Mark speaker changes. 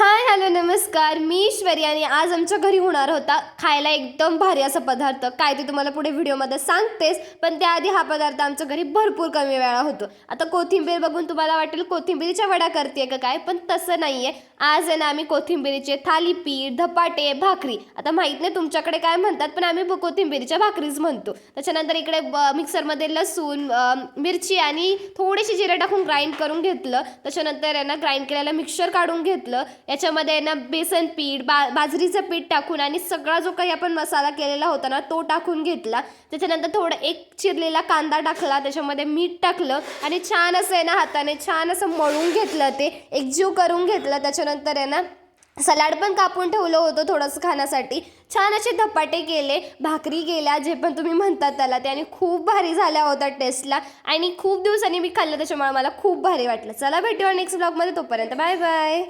Speaker 1: Hi hello नमस्कार. मी ईश्वरी आणि आज आमच्या घरी होणार होता खायला एकदम भारी असा पदार्थ. काय ते तुम्हाला पुढे व्हिडिओमध्ये सांगतेस पण त्याआधी हा पदार्थ आमच्या घरी भरपूर कमी वेळा होतो. आता कोथिंबीर बघून तुम्हाला वाटेल कोथिंबीरीच्या वडा करते का काय पण तसं नाही आहे आज आहे ना आम्ही कोथिंबीरीचे थालीपीठ धपाटे भाकरी. आता माहीत नाही तुमच्याकडे काय म्हणतात पण आम्ही कोथिंबीरीच्या भाकरीच म्हणतो. त्याच्यानंतर इकडे मिक्सरमध्ये लसूण मिरची आणि थोडीशी जिरे टाकून ग्राइंड करून घेतलं. त्याच्यानंतर यांना ग्राइंड केलेलं मिक्सर काढून घेतलं. याच्यामध्ये आहे ना बेसन पीठ बा बाजरीचं पीठ टाकून आणि सगळा जो काही आपण मसाला केलेला होता ना तो टाकून घेतला. त्याच्यानंतर थोडं एक चिरलेला कांदा टाकला त्याच्यामध्ये मीठ टाकलं आणि छान असं आहे ना हाताने छान असं मळून घेतलं ते एकजीव करून घेतलं. त्याच्यानंतर आहे ना सलाड पण कापून ठेवलं होतं थोडंसं खाण्यासाठी. छान असे धपाटे केले भाकरी केल्या जे पण तुम्ही म्हणतात त्याला ते आणि खूप भारी झाल्या होत्या टेस्टला. आणि खूप दिवसांनी मी खाल्लं त्याच्यामुळे मला खूप भारी वाटलं. चला भेटूया नेक्स्ट ब्लॉगमध्ये तोपर्यंत बाय बाय